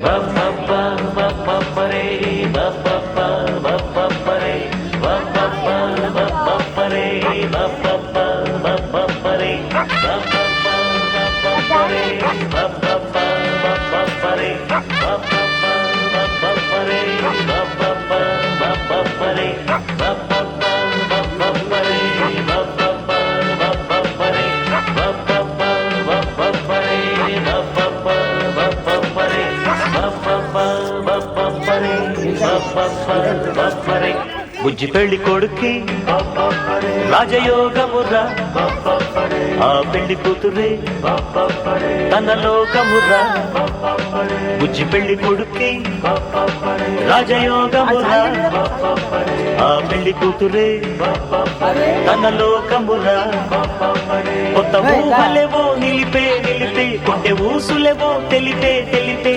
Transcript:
Bye. బుజ్జి పెళ్ళి కొడుకి రాజయోగమురా ఆ పెళ్ళి కూతురే తన లోకమురా. బుజ్జి పెళ్ళి కొడుకి రాజయోగమురా ఆ పెళ్ళి కూతురే తన లోకమురా. కొత్త ఊహలేవో నిలిపే నిలిపే కొట్టే ఊసులేవో తెలిపే తెలిపే.